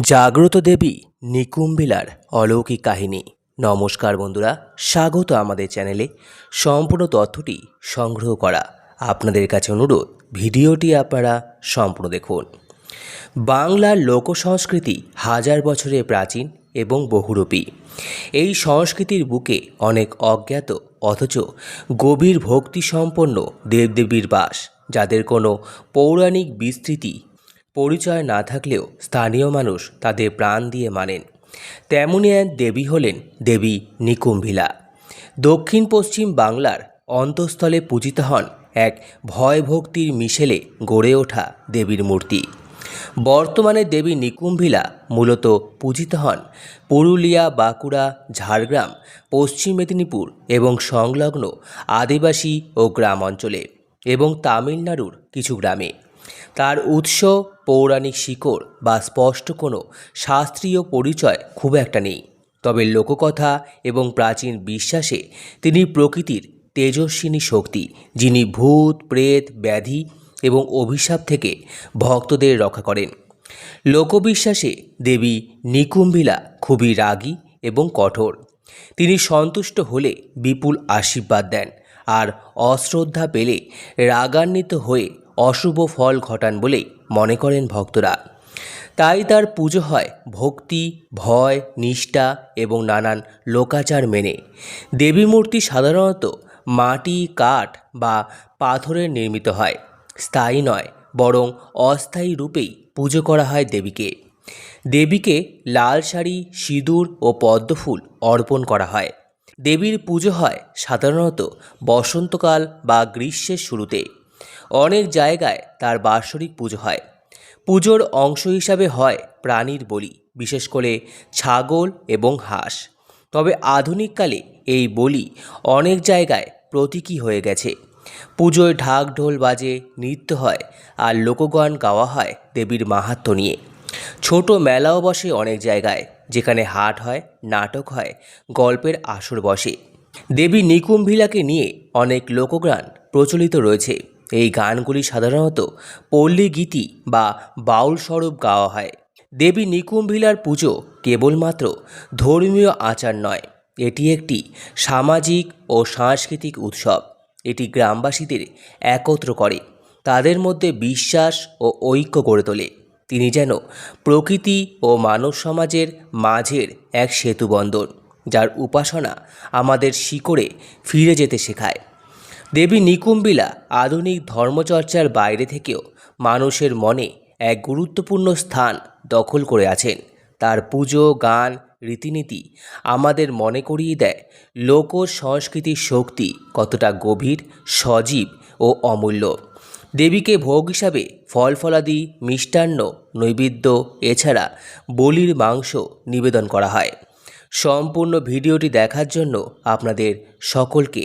জাগ্রত দেবী নিকুম্বিলার অলৌকিক কাহিনী। নমস্কার বন্ধুরা, স্বাগত আমাদের চ্যানেলে। সম্পূর্ণ তথ্যটি সংগ্রহ করা আপনাদের কাছে অনুরোধ, ভিডিওটি আপনারা সম্পূর্ণ দেখুন। বাংলার লোক সংস্কৃতি হাজার বছরের প্রাচীন এবং বহুরূপী। এই সংস্কৃতির বুকে অনেক অজ্ঞাত, অথচ গভীর ভক্তিসম্পন্ন দেবদেবীর বাস, যাদের কোনো পৌরাণিক বিস্তৃতি পরিচয় না থাকলেও স্থানীয় মানুষ তাদের প্রাণ দিয়ে মানেন। তেমনই এক দেবী হলেন দেবী নিকুম্ভিলা। দক্ষিণ পশ্চিম বাংলার অন্তঃস্থলে পূজিত হন এক ভয় ভক্তির মিশেলে গড়ে ওঠা দেবীর মূর্তি। বর্তমানে দেবী নিকুম্ভিলা মূলত পূজিত হন পুরুলিয়া, বাঁকুড়া, ঝাড়গ্রাম, পশ্চিম মেদিনীপুর এবং সংলগ্ন আদিবাসী ও গ্রাম অঞ্চলে এবং তামিলনাড়ুর কিছু গ্রামে। তার উৎস পৌরাণিক শিকড় বা স্পষ্ট কোনো শাস্ত্রীয় পরিচয় খুব একটা নেই। তবে লোককথা এবং প্রাচীন বিশ্বাসে তিনি প্রকৃতির তেজস্বিনী শক্তি, যিনি ভূত, প্রেত, ব্যাধি এবং অভিশাপ থেকে ভক্তদের রক্ষা করেন। লোকবিশ্বাসে দেবী নিকুম্ভিলা খুবই রাগী এবং কঠোর। তিনি সন্তুষ্ট হলে বিপুল আশীর্বাদ দেন আর অশ্রদ্ধা পেলে রাগান্বিত হয়ে অশুভ ফল ঘটান বলেই মনে করেন ভক্তরা। তাই তার পুজো হয় ভক্তি, ভয়, নিষ্ঠা এবং নানান লোকাচার মেনে। দেবী মূর্তি সাধারণত মাটি, কাঠ বা পাথরের নির্মিত হয়। স্থায়ী নয়, বরং অস্থায়ী রূপেই পুজো করা হয় দেবীকে। দেবীকে লাল শাড়ি, সিঁদুর ও পদ্মফুল অর্পণ করা হয়। দেবীর পুজো হয় সাধারণত বসন্তকাল বা গ্রীষ্মের শুরুতে। অনেক জায়গায় তার বাৎসরিক পুজো হয়। পুজোর অংশ হিসাবে হয় প্রাণীর বলি, বিশেষ করে ছাগল এবং হাঁস। তবে আধুনিককালে এই বলি অনেক জায়গায় প্রতীকী হয়ে গেছে। পুজোয় ঢাক ঢোল বাজে, নৃত্য হয় আর লোকগান গাওয়া হয় দেবীর মাহাত্ম্য নিয়ে। ছোট মেলাও বসে অনেক জায়গায়, যেখানে হাট হয়, নাটক হয়, গল্পের আসর বসে। দেবী নিকুম্ভিলাকে নিয়ে অনেক লোকগান প্রচলিত রয়েছে। এই গানগুলি সাধারণত পল্লী গীতি বা বাউল স্বরূপ গাওয়া হয়। দেবী নিকুম্ভিলার পুজো কেবলমাত্র ধর্মীয় আচার নয়, এটি একটি সামাজিক ও সাংস্কৃতিক উৎসব। এটি গ্রামবাসীদের একত্র করে, তাদের মধ্যে বিশ্বাস ও ঐক্য গড়ে তোলে। তিনি যেন প্রকৃতি ও মানব সমাজের মাঝের এক সেতুবন্ধন, যার উপাসনা আমাদের শিকড়ে ফিরে যেতে শেখায়। দেবী নিকুম্বিলা আধুনিক ধর্মচর্চার বাইরে থেকেও মানুষের মনে এক গুরুত্বপূর্ণ স্থান দখল করে আছেন। তার পুজো, গান, রীতিনীতি আমাদের মনে করিয়ে দেয় লোক সংস্কৃতির শক্তি কতটা গভীর, সজীব ও অমূল্য। দেবীকে ভোগ হিসাবে ফল ফলাদি, মিষ্টান্ন, নৈবেদ্য, এছাড়া বলির মাংস নিবেদন করা হয়। সম্পূর্ণ ভিডিওটি দেখার জন্য আপনাদের সকলকে